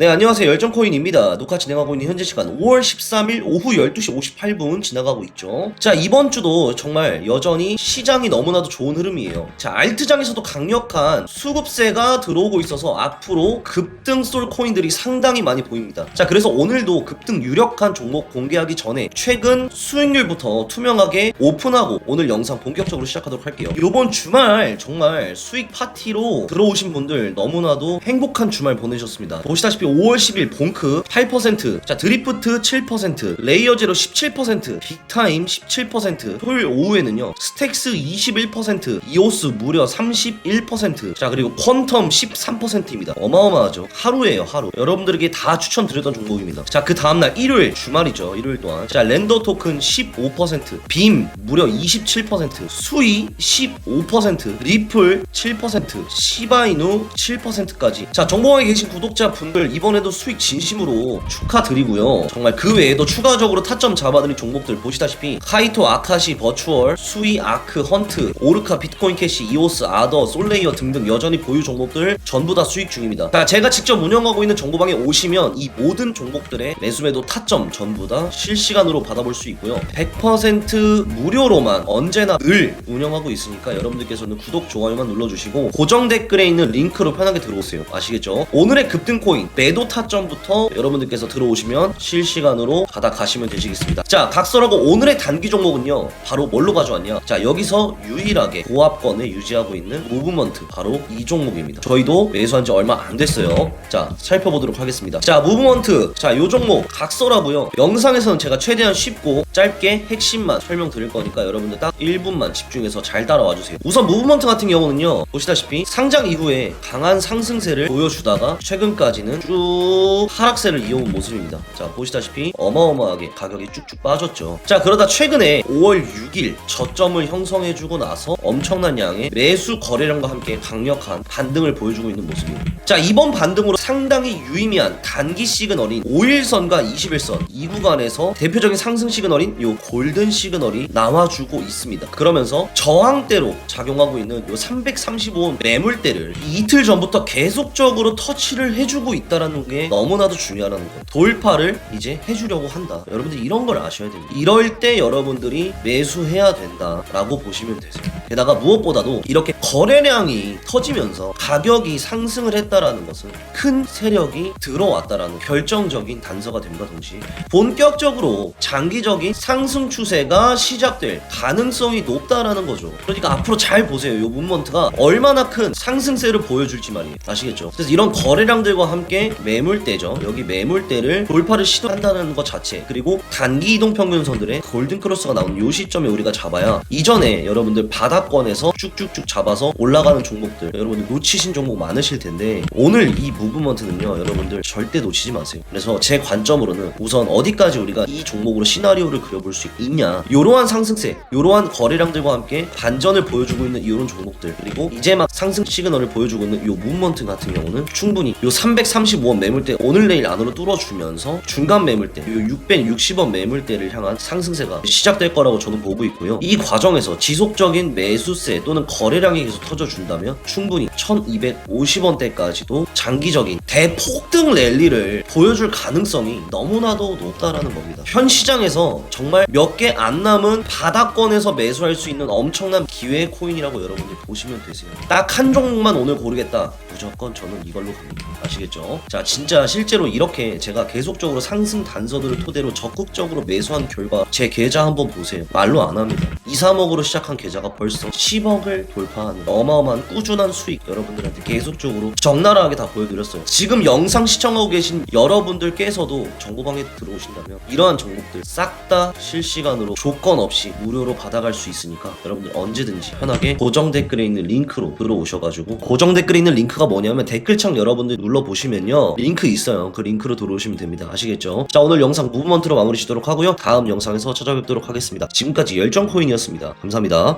네, 안녕하세요. 열정코인입니다. 녹화 진행하고 있는 현재 시간 5월 13일 오후 12시 58분 지나가고 있죠. 자, 이번 주도 정말 여전히 시장이 너무나도 좋은 흐름이에요. 자, 알트장에서도 강력한 수급세가 들어오고 있어서 앞으로 급등 쏠 코인들이 상당히 많이 보입니다. 자, 그래서 오늘도 급등 유력한 종목 공개하기 전에 최근 수익률부터 투명하게 오픈하고 오늘 영상 본격적으로 시작하도록 할게요. 이번 주말 정말 수익 파티로 들어오신 분들 너무나도 행복한 주말 보내셨습니다. 보시다시피 5월 10일 봉크 8%, 자 드리프트 7%, 레이어 제로 17%, 빅타임 17%, 토요일 오후에는요 스택스 21%, 이오스 무려 31%, 자 그리고 퀀텀 13%입니다. 어마어마하죠. 하루예요 하루. 여러분들에게 다 추천드렸던 종목입니다. 자 그 다음날 일요일 주말이죠. 일요일 동안 자 랜더 토큰 15%, 빔 무려 27%, 수이 15%, 리플 7%, 시바이누 7%까지. 자 정보방에 계신 구독자 분들 이번에도 수익 진심으로 축하드리고요. 정말 그 외에도 추가적으로 타점 잡아드린 종목들 보시다시피 카이토, 아카시, 버추얼, 수이, 아크, 헌트, 오르카, 비트코인 캐시, 이오스, 아더, 솔레이어 등등 여전히 보유 종목들 전부 다 수익 중입니다. 자 제가 직접 운영하고 있는 정보방에 오시면 이 모든 종목들의 매수매도 타점 전부 다 실시간으로 받아볼 수 있고요. 100% 무료로만 언제나 늘 운영하고 있으니까 여러분들께서는 구독, 좋아요만 눌러주시고 고정 댓글에 있는 링크로 편하게 들어오세요. 아시겠죠? 오늘의 급등 코인 매도 타점부터 여러분들께서 들어오시면 실시간으로 받아 가시면 되시겠습니다. 자, 각설하고 오늘의 단기 종목은요. 바로 뭘로 가져왔냐? 자, 여기서 유일하게 고압권에 유지하고 있는 무브먼트 바로 이 종목입니다. 저희도 매수한 지 얼마 안 됐어요. 자, 살펴보도록 하겠습니다. 자, 무브먼트. 자, 요 종목 각설하고요. 영상에서는 제가 최대한 쉽고 짧게 핵심만 설명드릴 거니까 여러분들 딱 1분만 집중해서 잘 따라와 주세요. 우선 무브먼트 같은 경우는요. 보시다시피 상장 이후에 강한 상승세를 보여주다가 최근까지는 쭉 하락세를 이어온 모습입니다. 자, 보시다시피 어마어마하게 가격이 쭉쭉 빠졌죠. 자, 그러다 최근에 5월 6일 저점을 형성해주고 나서 엄청난 양의 매수 거래량과 함께 강력한 반등을 보여주고 있는 모습입니다. 자, 이번 반등으로 상당히 유의미한 단기 시그널인 5일선과 21선 이 구간에서 대표적인 상승 시그널인 요 골든 시그널이 나와주고 있습니다. 그러면서 저항대로 작용하고 있는 요 335원 매물대를 이틀 전부터 계속적으로 터치를 해주고 있다라는 게 너무나도 중요하다는 거. 돌파를 이제 해주려고 한다. 여러분들 이런 걸 아셔야 됩니다. 이럴 때 여러분들이 매수해야 된다라고 보시면 되세요. 게다가 무엇보다도 이렇게 거래량이 터지면서 가격이 상승을 했다라는 것은 큰 세력이 들어왔다라는 결정적인 단서가 됨과 동시에 본격적으로 장기적인 상승 추세가 시작될 가능성이 높다라는 거죠. 그러니까 앞으로 잘 보세요. 이 문먼트가 얼마나 큰 상승세를 보여줄지 말이에요. 아시겠죠? 그래서 이런 거래량들과 함께 매물대죠. 여기 매물대를 돌파를 시도한다는 것 자체 그리고 단기 이동 평균선들의 골든 크로스가 나오는 이 시점에 우리가 잡아야 이전에 여러분들 바닥 권에서 쭉쭉쭉 잡아서 올라가는 종목들 여러분들 놓치신 종목 많으실 텐데 오늘 이 무브먼트는요 여러분들 절대 놓치지 마세요. 그래서 제 관점으로는 우선 어디까지 우리가 이 종목으로 시나리오를 그려볼 수 있냐 이러한 상승세 이러한 거래량들과 함께 반전을 보여주고 있는 이런 종목들 그리고 이제 막 상승 시그널을 보여주고 있는 이 무브먼트 같은 경우는 충분히 이 335원 매물대 오늘 내일 안으로 뚫어주면서 중간 매물대 이 660원 매물대를 향한 상승세가 시작될 거라고 저는 보고 있고요 이 과정에서 지속적인 매 수세 또는 거래량이 계속 터져준다면 충분히 1250원대까지도 장기적인 대폭등 랠리를 보여줄 가능성이 너무나도 높다라는 겁니다. 현 시장에서 정말 몇 개 안 남은 바닥권에서 매수할 수 있는 엄청난 기회 코인이라고 여러분들 보시면 되세요. 딱 한 종목만 오늘 고르겠다. 무조건 저는 이걸로 갑니다. 아시겠죠? 자 진짜 실제로 이렇게 제가 계속적으로 상승 단서들을 토대로 적극적으로 매수한 결과 제 계좌 한번 보세요. 말로 안 합니다. 2, 3억으로 시작한 계좌가 벌써 10억을 돌파하는 어마어마한 꾸준한 수익 여러분들한테 계속적으로 적나라하게 다 보여드렸어요. 지금 영상 시청하고 계신 여러분들께서도 정보방에 들어오신다면 이러한 정보들 싹 다 실시간으로 조건 없이 무료로 받아갈 수 있으니까 여러분들 언제든지 편하게 고정 댓글에 있는 링크로 들어오셔가지고 고정 댓글에 있는 링크가 뭐냐면 댓글창 여러분들 눌러보시면요. 링크 있어요. 그 링크로 들어오시면 됩니다. 아시겠죠? 자 오늘 영상 무브먼트로 마무리 지도록 하고요. 다음 영상에서 찾아뵙도록 하겠습니다. 지금까지 열정코인이었습니다. 감사합니다